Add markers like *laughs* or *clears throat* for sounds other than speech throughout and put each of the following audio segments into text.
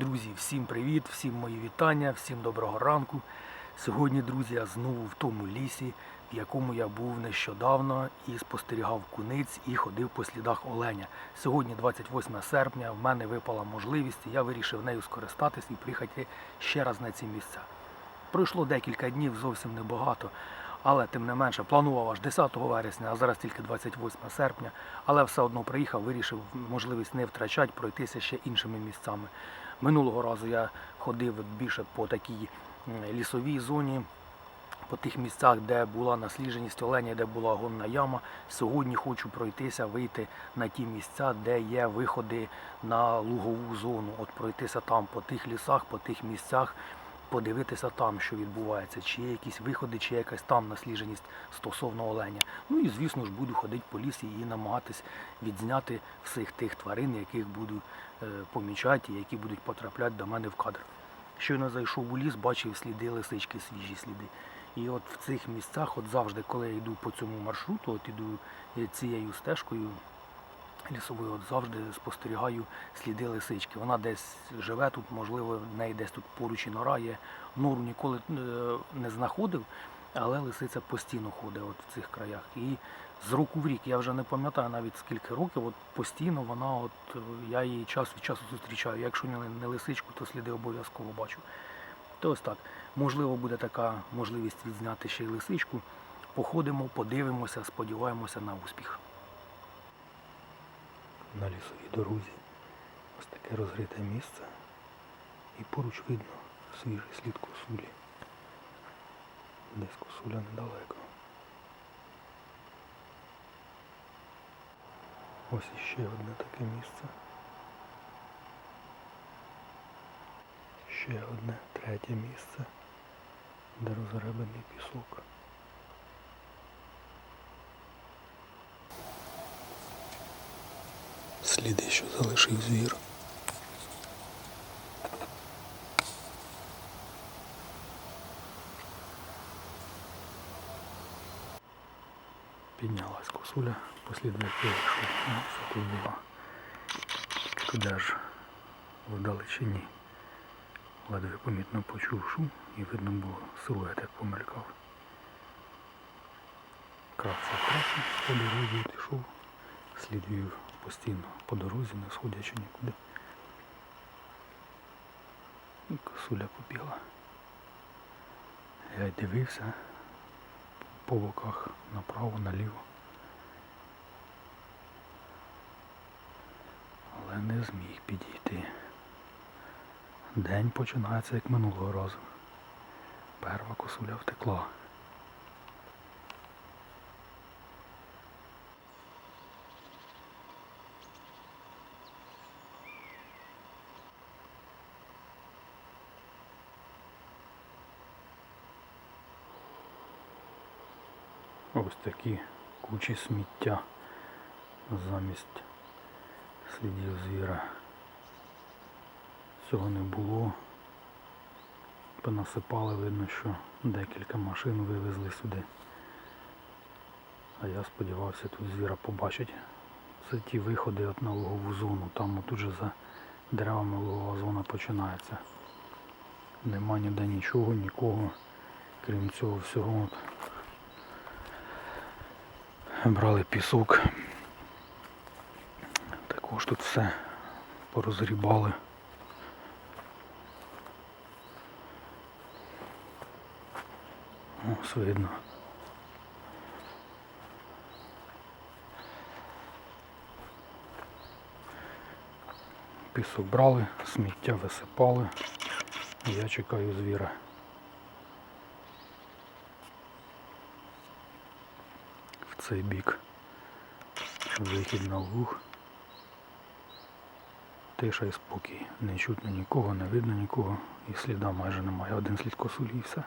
Друзі, всім привіт, всім мої вітання, всім доброго ранку. Сьогодні, друзі, я знову в тому лісі, в якому я був нещодавно і спостерігав куниць і ходив по слідах оленя. Сьогодні, 28 серпня, в мене випала можливість, і я вирішив нею скористатись і приїхати ще раз на ці місця. Пройшло декілька днів, зовсім небагато, але тим не менше планував аж 10 вересня, а зараз тільки 28 серпня. Але все одно приїхав, вирішив можливість не втрачати, пройтися ще іншими місцями. Минулого разу я ходив більше по такій лісовій зоні, по тих місцях, де була наслідженість оленя, де була гонна яма. Сьогодні хочу пройтися, вийти на ті місця, де є виходи на лугову зону. От пройтися там, по тих лісах, по тих місцях, подивитися там, що відбувається, чи є якісь виходи, чи є якась там наслідженість стосовно оленя. Ну і звісно ж буду ходити по лісі і намагатись відзняти всіх тих тварин, яких буду помічати, які будуть потрапляти до мене в кадр. Щойно зайшов у ліс, бачив сліди лисички, свіжі сліди. І от в цих місцях, от завжди, коли я йду по цьому маршруту, от іду е, цією стежкою лісовою, от завжди спостерігаю сліди лисички. Вона десь живе тут, можливо, в неї десь тут поруч і нора є. Нору ніколи е, не знаходив, але лисиця постійно ходить от в цих краях. І з року в рік, я вже не пам'ятаю навіть скільки років, от постійно вона, от я її час від часу зустрічаю. Якщо не лисичку, то сліди обов'язково бачу. То ось так. Можливо, буде така можливість відзняти ще й лисичку. Походимо, подивимося, сподіваємося на успіх. На лісовій дорозі ось таке розгрите місце. І поруч видно свіжий слід косулі. Десь косуля недалеко. Ось іще одне таке місце. Ще одне третє місце, де розгребений пісок. Сліди, що залишив звір. Косуля, послід якої йшов. Ну, тут була. Туди ж вдалечині ледве помітно почув шум і видно було силует, як помелькав. Кравця трохи по дорозі пішов, слід вів постійно по дорозі, не сходячи нікуди. І косуля побігла. Я дивився по боках направо, наліво. Але не зміг підійти. День починається як минулого разу. Перва косуля втекла. Ось такі кучі сміття замість слідів звіра. Цього не було. Понасипали, видно, що декілька машин вивезли сюди. А я сподівався тут звіра побачити. Це ті виходи от на лугову зону. Там отут же за деревами лугова зона починається. Нема ніде нічого, нікого. Крім цього всього. От. Брали пісок. Також тут все порозрібали. Ось видно. Пісок брали, сміття висипали. Я чекаю звіра. В цей бік. Вихід на луг. Тиша і спокій. Не чутно нікого, не видно нікого і сліда майже немає. Один слід косулі і все.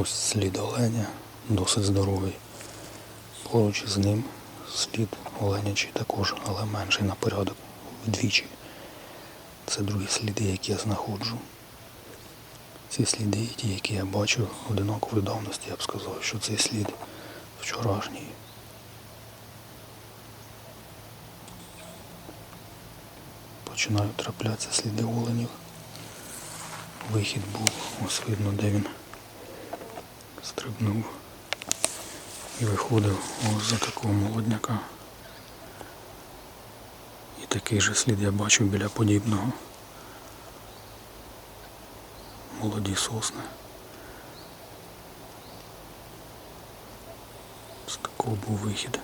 Ось слід оленя, досить здоровий. Поруч із ним слід оленячий також, але менший на порядок вдвічі. Це другі сліди, які я знаходжу. Ці сліди, ті, які я бачу одинакової давності, я б сказав, що цей слід вчорашній. Починають траплятися сліди оленів. Вихід був, ось видно, де він стрибнув і виходив ось за такого молодняка. І такий же слід я бачив біля подібного. Молоді сосни. З такого був вихід.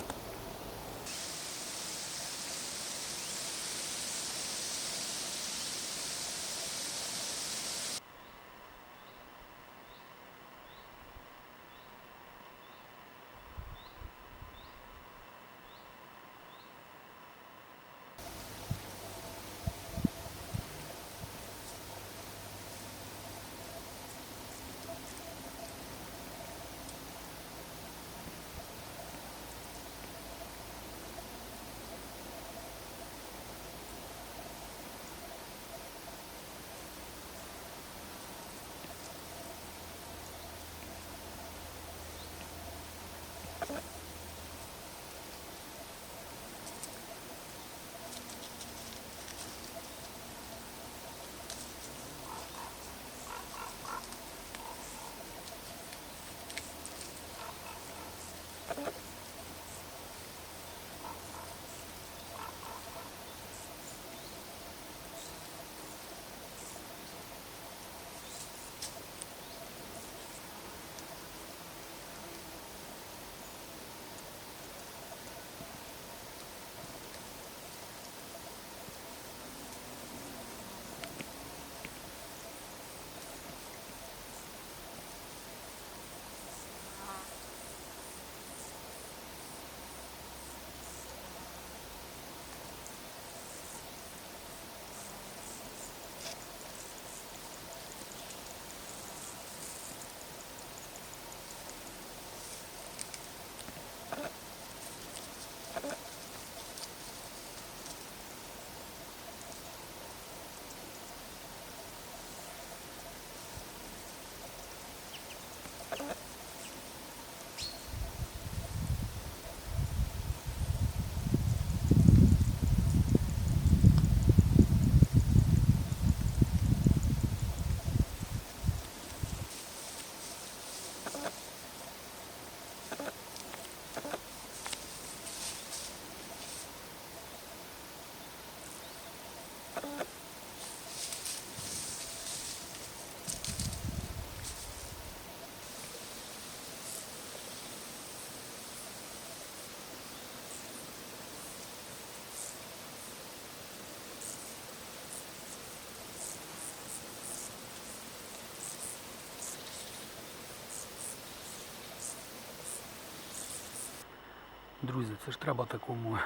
Друзі, це ж треба такому.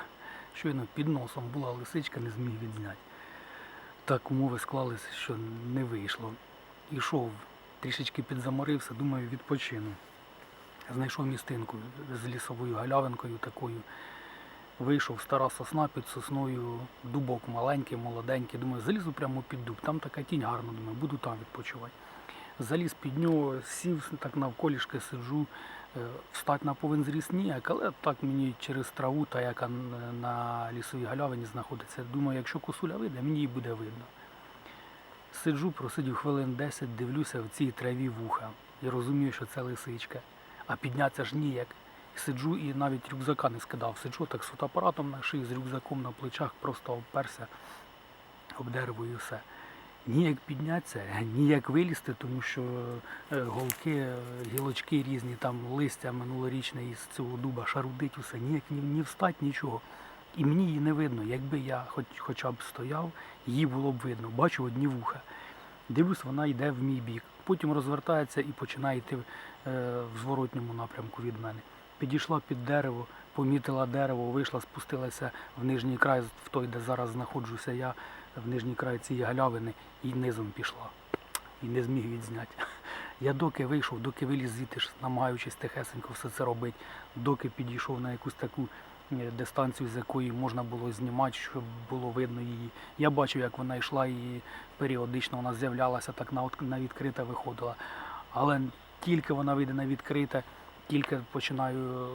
Щойно під носом була лисичка, не зміг відзняти. Так умови склалися, що не вийшло. Ішов, трішечки підзаморився, думаю, відпочину. Знайшов містинку з лісовою галявинкою такою. Вийшов стара сосна під сосною, дубок маленький, молоденький. Думаю, залізу прямо під дуб. Там така тінь гарна, думаю, буду там відпочивати. Заліз під нього, сів так навколішки сиджу, встать на повен зріст ніяк, але так мені через траву, та яка на лісовій галявині знаходиться. Думаю, якщо косуля вийде, мені її буде видно. Сиджу, просидів хвилин 10, дивлюся в цій траві вуха і розумію, що це лисичка. А піднятися ж ніяк. Сиджу і навіть рюкзака не скидав. Сиджу так з фотоапаратом на шиї, з рюкзаком на плечах, просто обперся об дерево і все. Ніяк піднятися, ніяк вилізти, тому що е, голки, е, гілочки різні, там листя минулорічне із цього дуба шарудить усе, ніяк ні, ні встать, нічого. І мені її не видно. Якби я хоч, хоча б стояв, її було б видно. Бачу одні вуха. Дивлюсь, вона йде в мій бік. Потім розвертається і починає йти е, в зворотньому напрямку від мене. Підійшла під дерево, помітила дерево, вийшла, спустилася в нижній край, в той, де зараз знаходжуся я, в нижній край цієї галявини, і низом пішла. І не зміг відзняти. Я доки вийшов, доки виліз звідти, намагаючись тихесенько все це робити, доки підійшов на якусь таку е, дистанцію, з якої можна було знімати, щоб було видно її. Я бачив, як вона йшла і періодично вона з'являлася, так на, відкрите виходила. Але тільки вона вийде на відкрите, тільки починаю е,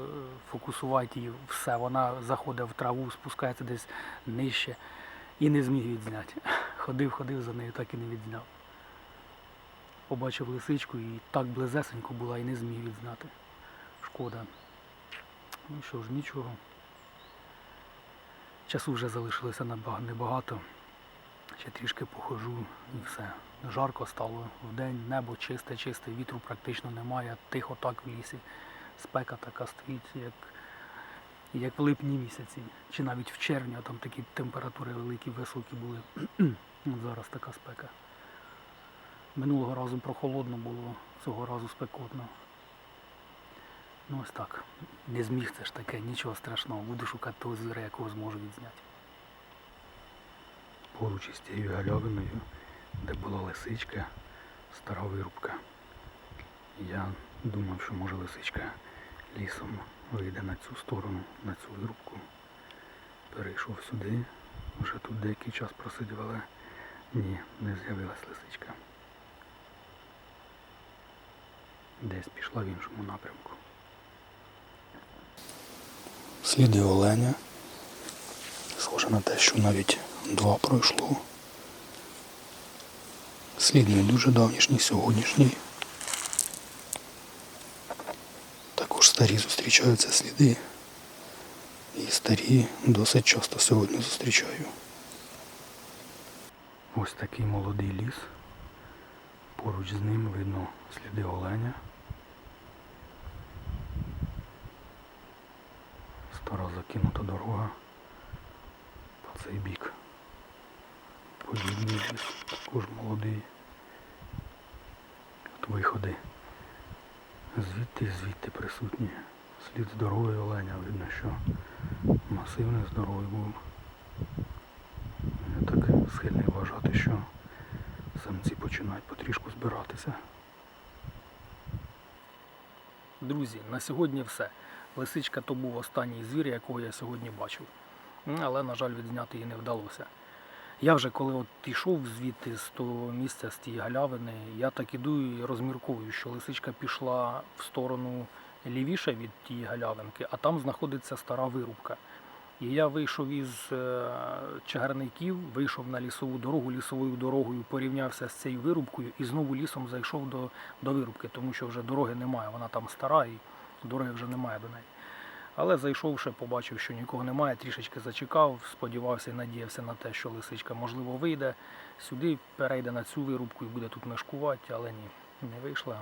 фокусувати її, все, вона заходить в траву, спускається десь нижче і не зміг відзняти. *laughs* Ходив, ходив за нею, так і не відзняв. Побачив лисичку і так близесенько була і не зміг відзняти. Шкода. Ну що ж, нічого. Часу вже залишилося небагато. Ще трішки похожу і все. Жарко стало вдень, небо чисте, чисте, вітру практично немає, тихо так в лісі. Спека така стоїть, як, як в липні місяці, чи навіть в червні, а там такі температури великі, високі були. *clears throat* От зараз така спека. Минулого разу прохолодно було, цього разу спекотно. Ну ось так. Не зміг це ж таке, нічого страшного. Буду шукати того звіра, якого зможу відзняти. Поруч із тією галявиною, де була лисичка, стара вирубка. Я думав, що може лисичка лісом вийде на цю сторону, на цю вирубку. Перейшов сюди, вже тут деякий час просидів, але ні, не з'явилась лисичка. Десь пішла в іншому напрямку. Сліди оленя. Схоже на те, що навіть два пройшло. Слід не дуже давнішній, сьогоднішній. Також старі зустрічаються сліди. І старі досить часто сьогодні зустрічаю. Ось такий молодий ліс. Поруч з ним видно сліди оленя. Стара закинута дорога по цей бік. Подібний ліс, також молодий. От виходи. Звідти і звідти присутні. Слід здоровий видно, що масивний здоровий був. Я так схильний вважати, що самці починають потрішку збиратися. Друзі, на сьогодні все. Лисичка то був останній звір, якого я сьогодні бачив. Але, на жаль, відзняти її не вдалося. Я вже коли от йшов звідти з того місця, з тієї галявини, я так іду і розмірковую, що лисичка пішла в сторону лівіше від тієї галявинки, а там знаходиться стара вирубка. І я вийшов із е, чагарників, вийшов на лісову дорогу, лісовою дорогою порівнявся з цією вирубкою і знову лісом зайшов до, до вирубки, тому що вже дороги немає, вона там стара і дороги вже немає до неї. Але зайшовши, побачив, що нікого немає, трішечки зачекав, сподівався і надіявся на те, що лисичка, можливо, вийде сюди, перейде на цю вирубку і буде тут мешкувати, але ні, не вийшла.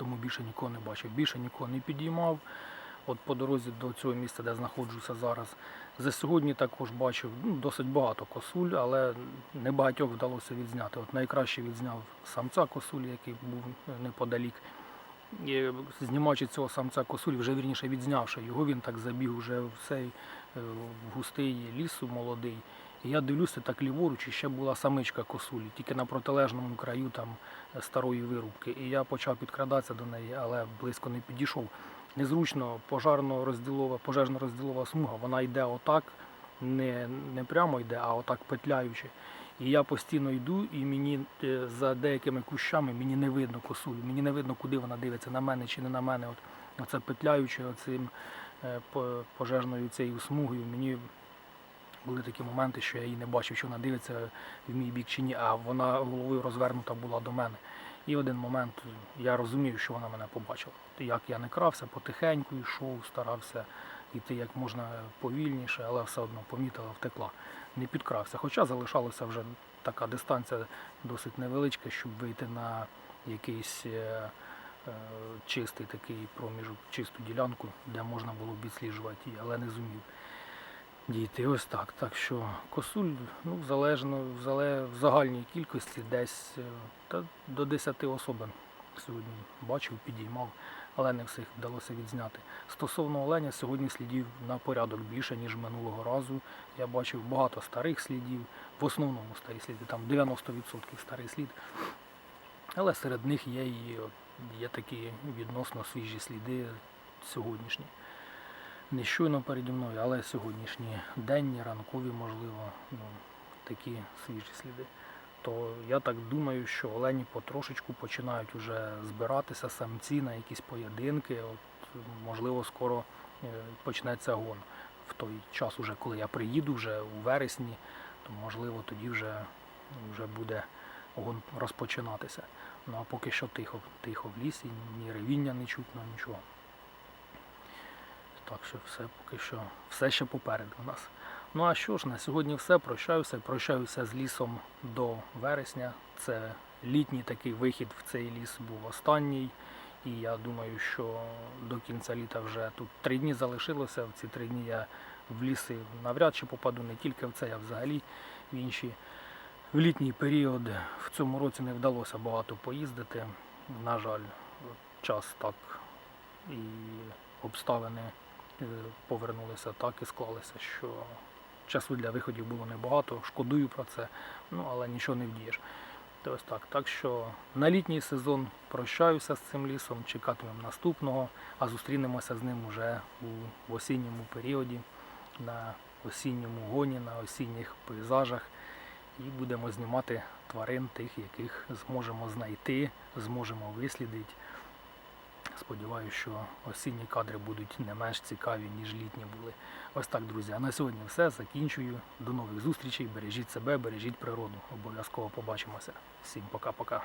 Тому більше нікого не бачив. Більше нікого не підіймав. От по дорозі до цього місця, де знаходжуся зараз. За сьогодні також бачив ну, досить багато косуль, але небагатьох вдалося відзняти. От найкраще відзняв самця косулі, який був неподалік. І знімаючи цього самця косулі, вже вірніше відзнявши його, він так забіг вже в цей е, в густий лісу молодий. Я дивлюся, так ліворуч і ще була самичка косулі, тільки на протилежному краю там е, старої вирубки. І я почав підкрадатися до неї, але близько не підійшов. Незручно пожарно-розділова, пожежно-розділова смуга, вона йде отак, не, не прямо йде, а отак петляючи. І я постійно йду, і мені е, за деякими кущами мені не видно косулю, мені не видно, куди вона дивиться, на мене чи не на мене. От, оце петляючи оцим е, пожежною цією смугою, мені були такі моменти, що я її не бачив, що вона дивиться в мій бік чи ні, а вона головою розвернута була до мене. І в один момент я розумів, що вона мене побачила. Як я не крався, потихеньку йшов, старався йти як можна повільніше, але все одно помітила, втекла. Не підкрався. Хоча залишалася вже така дистанція досить невеличка, щоб вийти на якийсь е, е, чистий такий проміжок, чисту ділянку, де можна було б відсліджувати її, але не зумів дійти. Ось так. Так що косуль, ну, залежно в, загальній кількості десь е, та до 10 особин сьогодні бачив, підіймав, але не всіх вдалося відзняти. Стосовно оленя, сьогодні слідів на порядок більше, ніж минулого разу. Я бачив багато старих слідів, в основному старі сліди, там 90% старий слід. Але серед них є і є такі відносно свіжі сліди сьогоднішні. Не щойно переді мною, але сьогоднішні денні, ранкові, можливо, ну, такі свіжі сліди. То я так думаю, що олені потрошечку починають вже збиратися самці на якісь поєдинки. От, можливо, скоро е, почнеться гон. В той час, уже, коли я приїду вже у вересні, то можливо тоді вже, вже буде гон розпочинатися. Ну а поки що тихо, тихо в лісі, ні ревіння не чутно, нічого. Так що все поки що, все ще попереду у нас. Ну а що ж, на сьогодні все. Прощаюся. Прощаюся з лісом до вересня. Це літній такий вихід в цей ліс був останній. І я думаю, що до кінця літа вже тут три дні залишилося. В ці три дні я в ліси навряд чи попаду не тільки в це, а взагалі в інші. В літній період в цьому році не вдалося багато поїздити. На жаль, час так і обставини повернулися так і склалися, що часу для виходів було небагато. Шкодую про це, ну але нічого не вдієш. То ось так. Так що на літній сезон прощаюся з цим лісом, чекатимемо наступного, а зустрінемося з ним уже у осінньому періоді, на осінньому гоні, на осінніх пейзажах. І будемо знімати тварин тих, яких зможемо знайти, зможемо вислідити. Сподіваюся, що осінні кадри будуть не менш цікаві, ніж літні були. Ось так, друзі. А на сьогодні все. Закінчую. До нових зустрічей. Бережіть себе, бережіть природу. Обов'язково побачимося. Всім пока-пока.